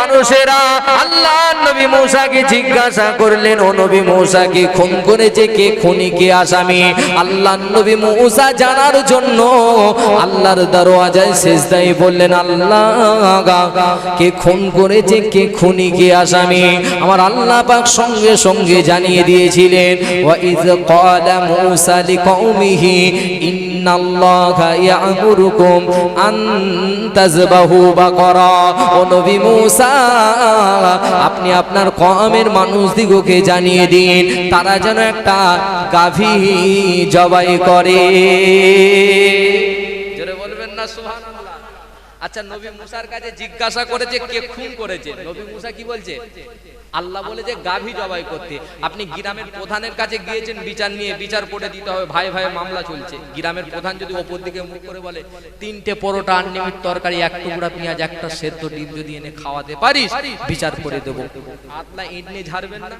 মানুষেরা, আল্লাহ নবী মৌসাকে জিজ্ঞাসা করলেন, ও নবী মূসাকে খুন করেছে? কে খুনি? কে আসামি? আল্লাহ নবী মৌসা জানার জন্য আল্লাহর দরওয়াজায় সেজদায় বললেন, আল্লাহ কে খুন করেছে? কে খুনি? কে আসামি? আমার আল্লাহ পাক সঙ্গে সঙ্গে জানিয়ে দিয়েছিলেন, ওয়া ইয ক্বালা মূসা লিকওমিহি আপনি আপনার কওমের মানুষদিগকে জানিয়ে দিন, তারা যেন একটা গাভী জবাই করে। জোরে বলবেন না, সুবহানাল্লাহ। আচ্ছা নবী মুসার কাছে জিজ্ঞাসা করেছে কে খুন করেছে? নবী মুসা কি বলছে? আল্লাহ বলে যে, গাভী জবাই করতে। আপনি গ্রামের প্রধানের কাছে গিয়েছেন, বিচার নিয়ে বিচার করে দিতে হবে। ভাই ভাই, মামলা চলছে। গ্রামের প্রধান যদি ওপর দিকে মুখ করে বলে, তিনটে পরোটা, আনলিমিট তরকারি, এক টুকরা পেঁয়াজ, একটা সেদ্ধ ডিম যদি এনে খাওয়াতে পারিস, বিচার করে দেবো। আল্লাহ ইট নিয়ে ঝাড়বেন না?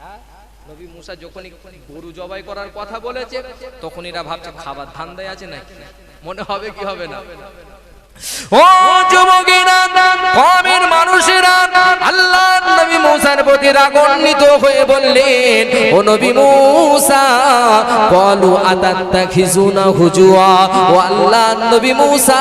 হ্যাঁ? নবী মুসা যখনই গরু জবাই করার কথা বলেছে, তখন এরা ভাবছে, খাবার ধান্দায় আছে নাকি? মনে হবে কি হবে না? ও যুবকেরা কমের মানুষেরা, আল্লাহ নবী মুসার প্রতি হয়ে বললেন, ও নবী মুসা বলু আতাত্তাখিজুনা হুজুয়া, ও আল্লাহ নবী মুসা,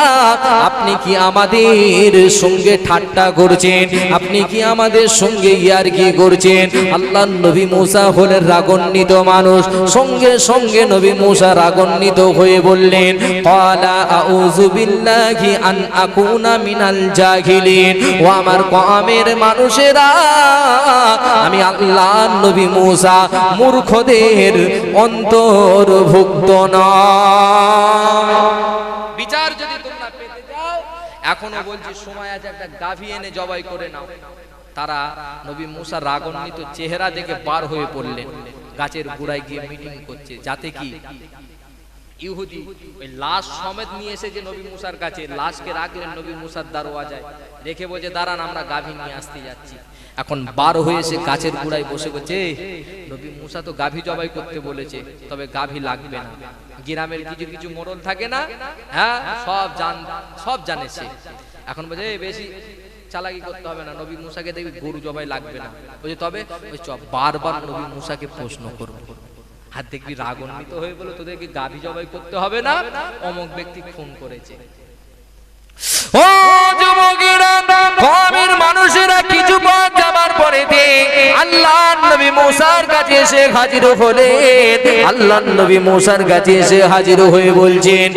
আপনি কি আমাদের সঙ্গে ঠাট্টা করছেন? আপনি কি আমাদের সঙ্গে ইয়ারকি করছেন? আল্লাহ নবী মুসা হলেন রাগান্বিত মানুষ। সঙ্গে সঙ্গে নবী মুসা রাগান্বিত হয়ে বললেন বিল্লাহি আন আকুনা মিনাল জাহিলিন। ও আমার কওমের মানুষেরা, আমি আল্লাহ নবী মুসা মূর্খদের অন্তর্ভুক্ত বিচার যদি তোমরা পেতে চাও, এখনও বলছি সময় আছে, একটা গাভী এনে জবাই করে নাও। তারা নবী মুসা রাগান্বিত চেহারা দেখে বার হয়ে পড়লেন। গাছের গোড়ায় গিয়ে মিটিং করছে, যাতে কি? ইহুদি, ওই লাশ সমেত নিয়ে এসে যে নবী মুসার কাছে, লাশকে রাখলেন নবী মুসার দারোয়াজায় রেখে বলছে, দাঁড়ান, আমরা গাভী নিয়ে আসতে যাচ্ছি। এখন বার হয়ে এসে গাছের গোড়ায় বসে বলছে নবী মুসা তো গাভী জবাই করতে বলেছে, তবে গাভী লাগবে না। গ্রামের কিছু কিছু মোড়ল থাকে না হ্যাঁ সব জান, সব জানে সে। এখন বলছে বেশি চালাকি করতে হবে না, নবী মুসাকে দেখবি গরু জবাই লাগবে না। বলছে, তবে বারবার নবী মুসাকে প্রশ্ন করব। আর দেখবি রাগ উন্নীত হয়ে বলে, তোদেরকে গাভী জবাই করতে হবে না? অমুক ব্যক্তি খুন করেছে। ও মানুষেরা কিছু পথ যাবার পরে আল্লাহ নবী কাছে এসে হাজির হলেন আল্লাহ নবী কাছে এসে হাজির হয়ে বলছেন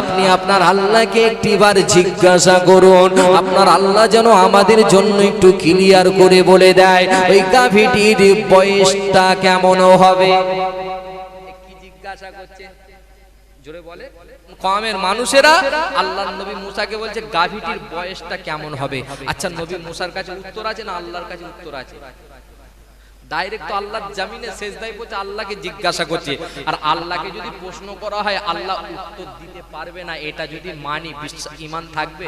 আপনি আপনার আল্লাহকে একটিবার জিজ্ঞাসা করুন। আপনার আল্লাহ যেন আমাদের জন্য একটু ক্লিয়ার করে বলে দেয়। ওই গাভীটির বয়সটা কেমন? হবে। কি জিজ্ঞাসা করছে? জোরে বলে। কমের মানুষেরা আল্লাহ নবী মুসাকে বলছে, গাভীটির বয়সটা কেমন হবে? আচ্ছা নবী মুসার কাছে উত্তর আছে না আল্লাহর কাছে উত্তর আছে? ডাইরেক্ট তো জামিনে আল্লাহকে জিজ্ঞাসা করছে। আর আল্লাহকে যদি প্রশ্ন করা হয়, আল্লাহ উত্তর দিতে পারবে না, এটা যদি মানি ইমান থাকবে?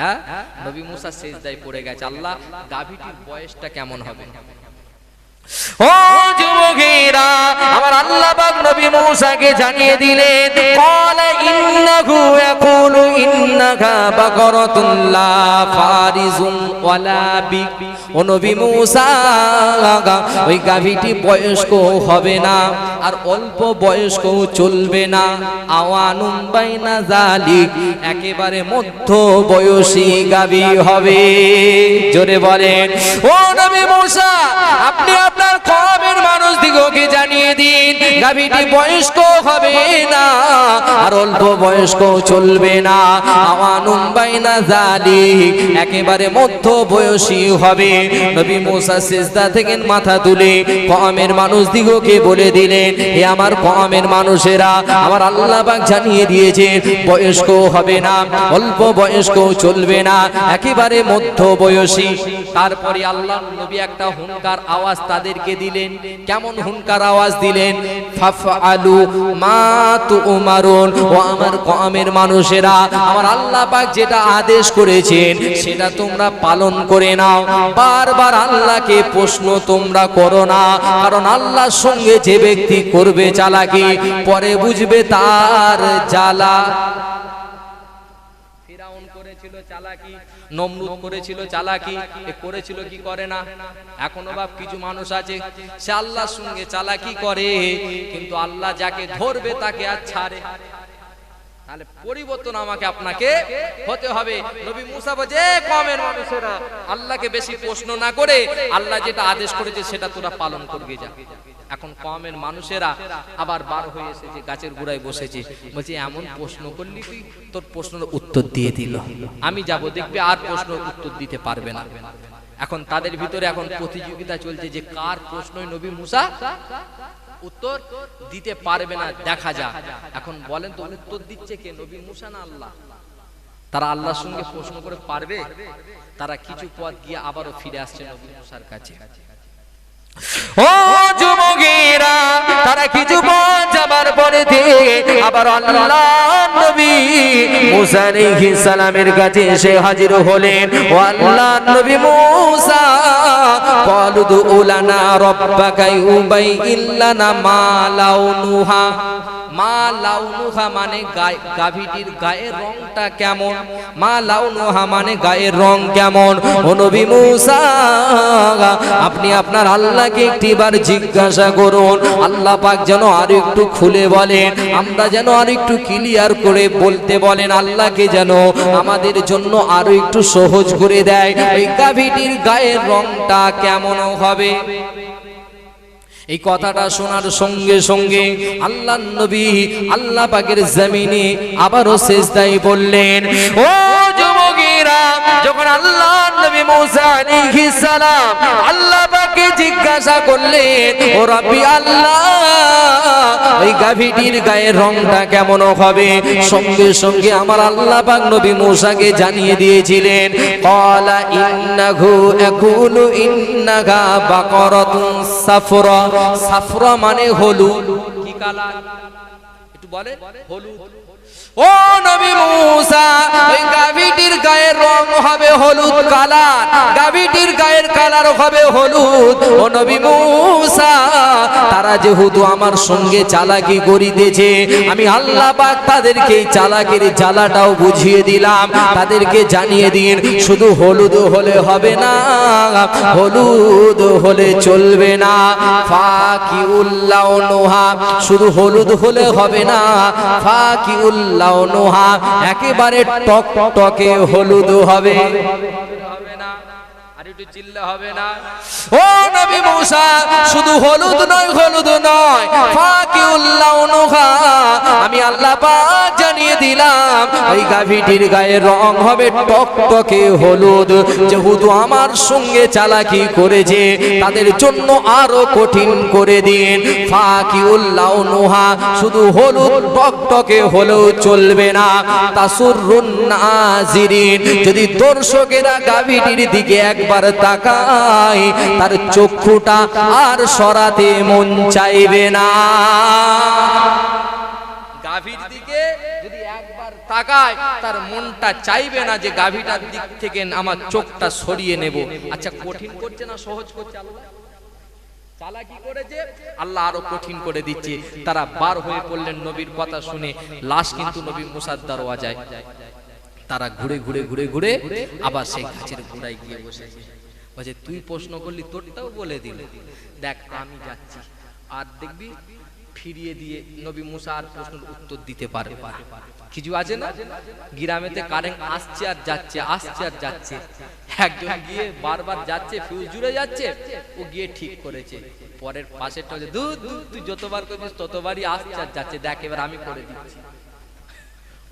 হ্যাঁ? নবী মুসা সেজদায় পড়ে গেছে। আল্লাহ, গাভীটির বয়সটা কেমন হবে? ও যুবকেরা, আমার আল্লাহ পাক নবী মূসাকে জানিয়ে দিলেন ক্বালা ইন্নাহু ইয়াকুলু ইন্নাকা বাকারাতুন লা ফারিজুন ওয়ালা বিক ও নবী মুসা, ওই গাভীটি বয়স্ক হবে না, আর অল্প বয়স্ক চলবে না। আওয়ানুম বাইনা জালিক একেবারে মধ্য বয়সী গাভী হবে। জোরে বলেন, ও নবী মুসা, আপনি আপনার দিগকে জানিয়ে দিন, গাভীটি বয়স্ক হবে না, আর অল্প বয়স্ক চলবে না। আওয়ানুম বাইনা জালিক একেবারে মধ্য বয়সী হবে। নবী মুসা সিজদা থেকে মাথা তুলে কমের মানুষ দিগকে বলে দিলেন, হে আমার কমের মানুষেরা, আমার আল্লাহ পাক জানিয়ে দিয়েছে বয়স্ক হবে না, অল্প বয়স্ক চলবে না, একেবারে মধ্য বয়সী তারপরে আল্লাহ নবী একটা হুনকার আওয়াজ তাদেরকে দিলেন, কেমন হুনকার আওয়াজ দিলেন, ফাফআলু মা তুমারুন। ও আমার কওমের মানুষেরা, আমার আল্লাহ পাক যেটা আদেশ করেছেন, সেটা তোমরা পালন করে নাও। বারবার আল্লাহকে প্রশ্ন তোমরা করো না, কারণ আল্লাহর সঙ্গে যে ব্যক্তি করবে চালাকি, পরে বুঝবে তার জ্বালা। ফিরাউন করেছিল চালাকি নমরুদ করেছিল, চালাকি। এ করেছিল কি করে না? এখনও বাপ কিছু মানুষ আছে, সে আল্লাহর সঙ্গে চালাকি করে, কিন্তু আল্লাহ যাকে ধরবে তাকে আর ছাড়ে। তাহলে পরিবর্তন আমাকে আপনাকে হতে হবে। নবী মুসা যে কমের মানুষেরা, আল্লাহকে বেশি প্রশ্ন না করে আল্লাহ যেটা আদেশ করেছে সেটা তোরা পালন করবে যা। এখন কমের মানুষেরা আবার বার হয়ে এসেছে গাছের গোড়ায় বসেছে, বলছে, এমন প্রশ্ন করলি তুই, তোর প্রশ্নের উত্তর দিয়ে দিল। আমি যাব, দেখবে আর প্রশ্ন উত্তর দিতে পারবে না। এখন তাদের ভিতরে এখন প্রতিযোগিতা চলছে যে কার প্রশ্নই নবী মুসা উত্তর দিতে পারবে না, দেখা যাক। এখন বলেন তো, উত্তর দিচ্ছে কে? নবী মুসা না আল্লাহ? তারা আল্লাহর সঙ্গে প্রশ্ন করে পারবে? তারা কিছু পথ গিয়ে আবারও ফিরে আসছে নবী মুসার কাছে। ও যুবকেরা তারা কিছু পথ যাবার পরে আবার আল্লাহ নবী মুসা আলাইহিস সালামের কাছে এসে হাজির হলেন ও আল্লাহ নবী মুসা قالوا ادع لنا ربك يبين لنا ما لونها মা লাউনুহা মানে গাভীটির গায়ের রংটা কেমন? মা লাউনুহা মানে গায়ের রং কেমন? ও নবী মুসা, আপনি আপনার আল্লাহকে একটিবার জিজ্ঞাসা করুন। আল্লাহ পাক যেন আর একটু খুলে বলেন। আমরা যেন আর একটু ক্লিয়ার করে বলতে বলেন আল্লাহকে যেন। আমাদের জন্য আরও একটু সহজ করে দেয়। ওই গাভীটির গায়ের রংটা কেমন হবে? এই কথাটা শোনার সঙ্গে সঙ্গে আল্লাহ নবী আল্লাহ পাকের জমিনে আবারও শেষ শেষদাই বললেন, ও যুবকেরা, যখন আল্লাহ নবী মুসা আলাইহিস সালাম আল্লাহ পাকে জিজ্ঞাসা করলেন ও রাব্বি আল্লাহ ওই গাভীটির গায়ের রংটা কেমন হবে? সঙ্গে সঙ্গে আমার আল্লাহ পাক নবী মুসাকে জানিয়ে দিয়েছিলেন, ক্বালা ইন্নাহু আকুলু ইন্নাহা বাকরাতুন সাফরা। সাফরা মানে হলুদ, কি কালার? একটু বলে হলুদ। ও নবী মুসা ওই গাভীটির গায়ের রং হবে হলুদ কালার। গাভীটির গায়ের কালার হবে হলুদ। ও নবী মুসা তারা যেহেতু আমার সঙ্গে চালাকি করিতেছে আমি আল্লাহ পাক তাদেরকে চালাকির জ্বালাটাও বুঝিয়ে দিলাম। তাদেরকে জানিয়ে দিন শুধু হলুদ হলে হবে না হলুদ হলে চলবে না। ফাকি উল্লাহ নোহা শুধু হলুদ হলে হবে না। ফাকি উল্লাহ নোহা একেবারে টক টকে হলুদ হবে। একটু চিল্লা হবে না। ও নবী মুসা, শুধু হলুদ নয় হলুদ নয় আমি আল্লাহ পাক জানিয়ে দিলাম, ওই গাভীটির গায়ে রং হবে টকটকে হলুদ। যেহেতু আমার সঙ্গে চালাকি করেছে, তাদের জন্য আরও কঠিন করে দিন। ফাকিউল লাউনুহা শুধু হলুদ, টকটকে হলেও চলবে না। নাজিরিন, যদি দর্শকেরা গাভীটির দিকে একবার তাকায়, তার চক্ষুটা আর সরাতে মন চাইবে না। গাভীর দিকে যদি একবার তাকায়, তার মনটা চাইবে না যে গাভীটার দিক থেকে আমার চোখটা সরিয়ে নেব। আচ্ছা কঠিন করছে না সহজ করছে? আল্লাহ চালাকি করেছে? আল্লাহ আরও কঠিন করে দিচ্ছে। তারা বার হয়ে পড়লেন নবীর কথা শুনে। লাশ কিন্তু নবী মুসার দরওয়াজায়। তারা ঘুরে ঘুরে ঘুরে ঘুরে আবার সেই গাছের গোড়ায় গিয়ে বসেছে বলছে, তুই প্রশ্ন করলি, তোরটাও বলে দিল। দেখ, আমি যাচ্ছি। আর দেখবি, ফিরিয়ে দিয়ে নবী মুসা আর প্রশ্নের উত্তর দিতে পারে কিছু আছে না? গ্রামেতে কারেন্ট আসছে আর যাচ্ছে, আসছে আর যাচ্ছে। একজন গিয়ে বারবার যাচ্ছে, ফিউজ জুড়ে যাচ্ছে, ও গিয়ে ঠিক করেছে। পরের পাশেরটা হচ্ছে দূর দূর তুই যতবার করছিস ততবারই আসছে আর যাচ্ছে। দেখ, এবার আমি করে দিচ্ছি।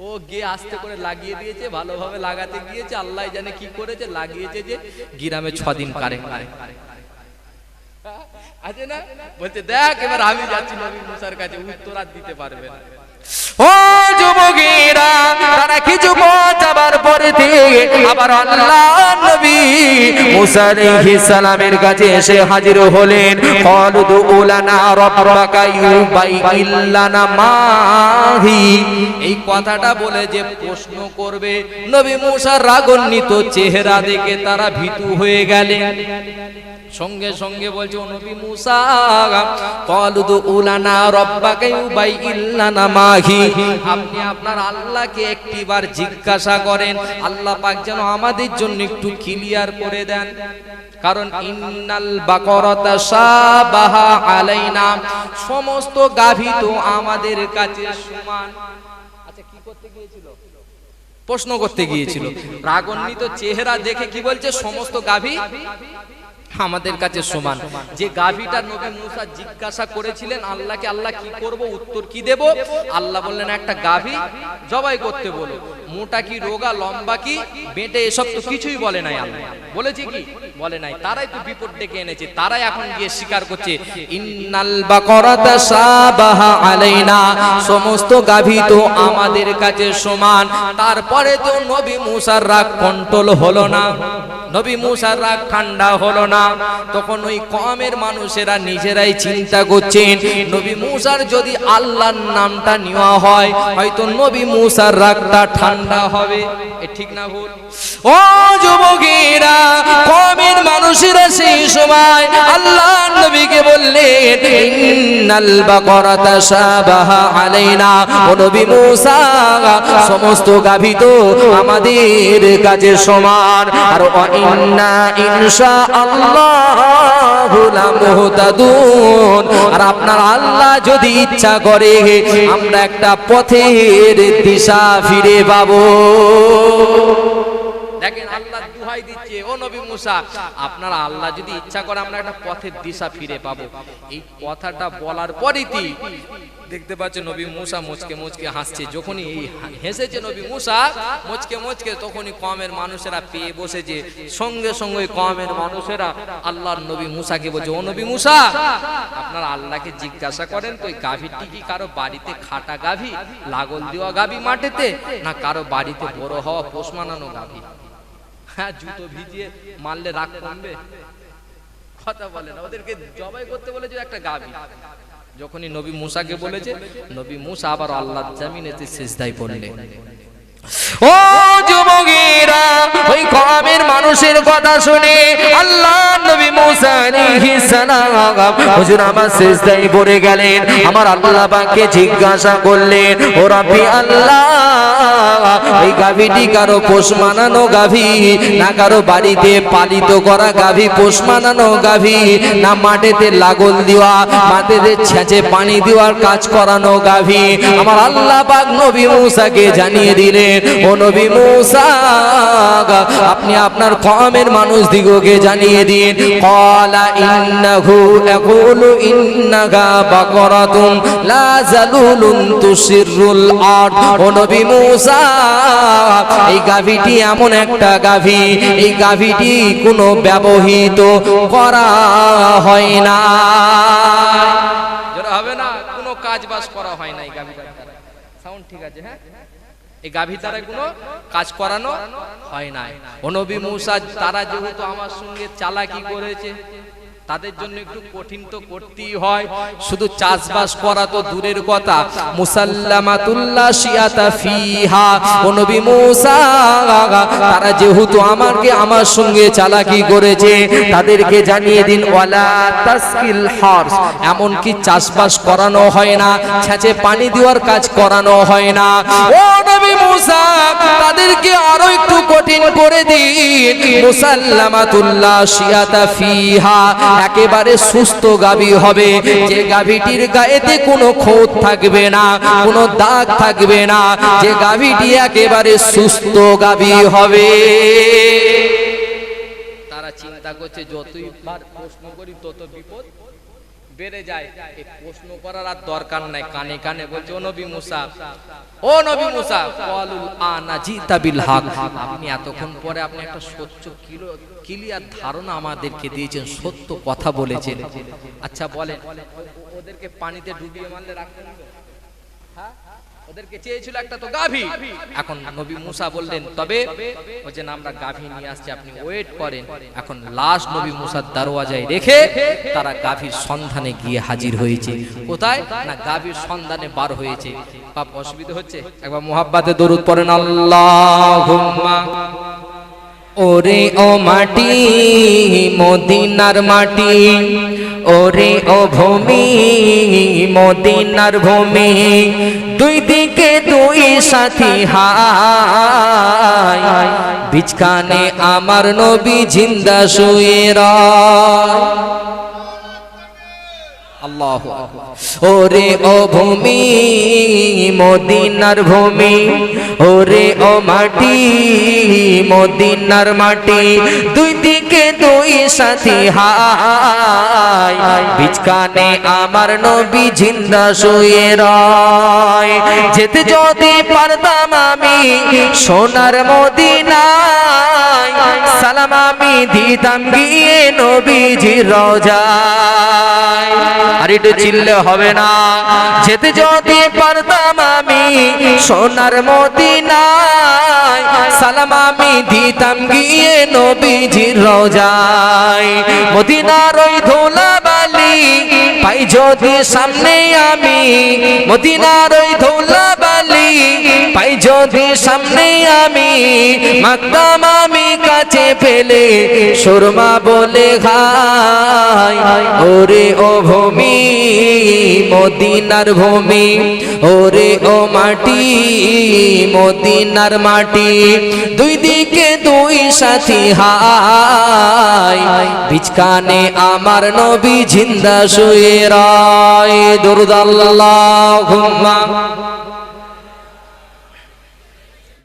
ও গিয়ে আস্তে করে লাগিয়ে দিয়েছে, ভালোভাবে লাগাতে গিয়েছে, আল্লাহ জানে কি করেছে, লাগিয়েছে যে গিরামে ছদিন কারে নাই। আছে না? বলছে, দেখ, এবার আমি যাচ্ছি নবী মুসার কাছে, উত্তর আর দিতে পারবে না। ও যুবকেরা, তারা কিছু পথ যাবার পরে আবার আল্লাহ নবী মুসা সালামের কাছে এসে হাজির হলেন। কলুদু উলানা রাব্বাকা ইউবাইন লানা মাহি। এই কথাটা বলে যে প্রশ্ন করবে, নবী মুসার রাগান্বিত চেহারা দেখে তারা ভীতু হয়ে গেলেন। সঙ্গে সঙ্গে বলছে নবী মুসা, কলুদু উলানা রব্বাকে উবাই ইল্লানা মাহি। আপনি আপনার আল্লাহকে একটিবার জিজ্ঞাসা করেন, আল্লাহ পাক যেন আমাদের জন্য একটু ক্লিয়ার করে দেন। কারণ ইন্নাল বাকরাতা সাবাহা আলাইনা, সমস্ত গাভী তো আমাদের কাছে সমান। আচ্ছা কি করতে গিয়েছিল? প্রশ্ন করতে গিয়েছিল। রাগান্বিত চেহারা দেখে কি বলছে? সমস্ত গাভী আমাদের কাছে সমান। যে গাভীটা নবী মুসা জিজ্ঞাসা করেছিলেন আল্লাহকে আল্লাহ কি করব? উত্তর কি দেব? আল্লাহ বললেন একটা গাভী জবাই করতে বলো। মোটা কি, রোগা, লম্বা কি? বেঁটে এসব তো কিছুই বলে নাই আল্লাহ। বলেছে কি? বলে নাই। তারাই তো বিপদ ডেকে এনেছে। তারাই এখন গিয়ে স্বীকার করছে, ইন্নাল বাকরাতা সাবাহা আলাইনা। সমস্ত গাভী তো আমাদের কাছে সমান। তারপরে তো নবী মুসার রাগ কন্ট্রোল হলো না। নবী মুসার রাগ ঠান্ডা হলো না। তখন ওই কমের মানুষেরা নিজেরাই চিন্তা করছেন, নবী মুসার যদি আল্লাহর নামটা নেওয়া হয়, হয়তো নবী মুসার রাগটা ঠান্ডা হবে। এ ঠিক না ভুল? ও যুবকেরা, কমের মানুষেরা সেই সময় আল্লাহ নবীকে বললেন সমস্ত গাভী তো আমাদের কাছে সমান। আর ইন্না ইনশা আল্লাহু আর আপনার আল্লাহ যদি ইচ্ছা করে, আমরা একটা পথের দিশা ফিরে পাবো। দেখেন আল্লাহ দুহাই দিচ্ছে। ও নবী মুসা, আপনার আল্লাহ যদি ইচ্ছা করে আমরা একটা পথের দিশা ফিরে পাবো। এই কথাটা বলার পরেই দেখতে পাচ্ছে নবী মুসা মুচকে মুচকে হাসছে। যখনই হেসেছে নবী মুসা, মুচকে মুচকে তখনই কমের মানুষেরা পেয়ে বসেছে। সঙ্গে সঙ্গে কমের মানুষেরা আল্লাহর নবী মুসাকে বলছে, ও নবী মুসা, আপনার আল্লাহকে জিজ্ঞাসা করেন তো ওই গাভীটি কি কারও বাড়িতে খাটা গাভী, লাগল দেওয়া গাভী মাঠেতে না কারও বাড়িতে বড় হওয়া পোষ মানানো গাভী? হ্যাঁ জুতো ভিজিয়ে মারলে রাগ কমবে? কথা বলে না, ওদেরকে জবাই করতে বলেছে একটা গাবি যখনই নবী মুসাকে বলেছে, নবী মুসা আবার আল্লাহ জামিনেতে সেজদাই পড়লেন ও যুবকেরা, ওই কমের মানুষের কথা শুনে আল্লাহ নবী পড়ে গেলেন, আমার আল্লাহ পাককে জিজ্ঞাসা করলেন, ও রাব্বি আল্লাহ, এই গাভীটি কারও পোষ মানানো গাভী, না কারও বাড়িতে পালিত করা গাভী পোষ মানানো গাভী, না লাগল দেওয়া ছেঁচে পানি দেওয়ার কাজ করানো গাভী। আমার আল্লাহ পাক নবী জানিয়ে দিলেন, ও নবী আপনি আপনার কমের মানুষ দিগকে জানিয়ে দিন কলা ও নবী মুসা, এই গাভীটি এমন একটা গাভী, এই গাভীটি কোনো ব্যবহৃত করা হয় না। হবে না? কোনো কাজ বাজ করা হয় না এই দ্বারা। সাউন্ড ঠিক আছে হ্যাঁ? এই গাভী দ্বারা কোনো কাজ করানো হয় না অনবী মূসা, তারা যেহেতু আমার সঙ্গে চালাকি করেছে তাদের জন্য একটু কঠিন তো করতেই হয়। শুধু চাষবাস করা তো দূরের কথা। মুসাল্লামাতুল্লাহ শিয়াতা ফিহা। ও নবী মুসা, তারা যেহেতু আমাকে আমার সঙ্গে চালাকি করেছে, তাদেরকে জানিয়ে দিন, ওয়ালা তাসকিল হর্স, এমন কি চাষবাস করানো হয় না, ছেঁচে পানি দেওয়ার কাজ করানো হয় না। ও নবী মুসা, তাদেরকে আরও একটু কঠিন করে দিন। মুসাল্লামাতুল্লাহ শিয়াতা ফিহা। একেবারে সুস্থ গাভী হবে। যে গাভীটির গায়েতে কোনো খোঁত থাকবে না, কোনো দাগ থাকবে না, যে গাভীটি একেবারে সুস্থ গাভী হবে। তারা চিন্তা করছে, যতই প্রশ্ন করি, তত বিপদ। বেড়ে যায় এই প্রশ্ন করার আর দরকার নাই। কানে কানে বলছে, ও নবী মুসা, ও নবী মুসা, কলুল জিতা বিল হক। আপনি এতক্ষণ পরে আপনি একটা সত্য কিলো ক্লিয়ার ধারণা আমাদেরকে দিয়েছেন, সত্য কথা বলেছেন। আচ্ছা বলেন। ওদেরকে পানিতে ডুবিয়ে মারলে রাখতে? ওদেরকে চেয়েছিল একটা তো গাভী। এখন নবী মুসা বললেন, তবে ও যে আমরা গাভী নিয়ে আসছি, আপনি ওয়েট করেন। এখন লাস্ট নবী মুসার দরওয়াজায় রেখে তারা গাভীর সন্ধানে গিয়ে হাজির হয়েছে। কোথায়? না, গাভীর সন্ধানে বার হয়েছে। বাপ অসুবিধা হচ্ছে? একবার মোহাব্বাতে দরুদ পড়েন আল্লাহ ওরে ও মাটি, মদিনার মাটি ওরে ও ভূমি, মদিনার ভূমি, দুই দিকে দুই সাথী হায়। বিচকানে আমার নবী জিন্দা শুয়ে রয়। ওরে ও ভূমি, মদিনার ভূমি, ওরে ও মাটি, মদিনার মাটি, দুই দিকে দুই সাথী হাই বিচকানে আমার নবী জিন্দা শুয়ে রয়। যেতে যদি পারতাম আমি সোনার মদিনায়, সালাম আমি দিতাম গিয়ে নবীজির রোজায়। আর একটু চিল্লে হবে না। যেতে যদি পারতাম আমি সোনার মদিনায়, সালাম আমি দিতাম গিয়ে নবীজির রোজায়। মদিনার ওই ধুলা বালি পাই যদি সামনে আমি, মদিনার ওই ধুলা বালি পাই যদি সামনে আমি মাকদাম আমি পেলে সুরমা বলে খাই ওরে ও ভূমি, মদিনার ভূমি, ওরে ও মাটি, মদিনার মাটি, দুই দিকে দুই সাথী হাই বিচকানে আমার নবী জিন্দা শুয়ে রায়। দুরুদাল্লাহ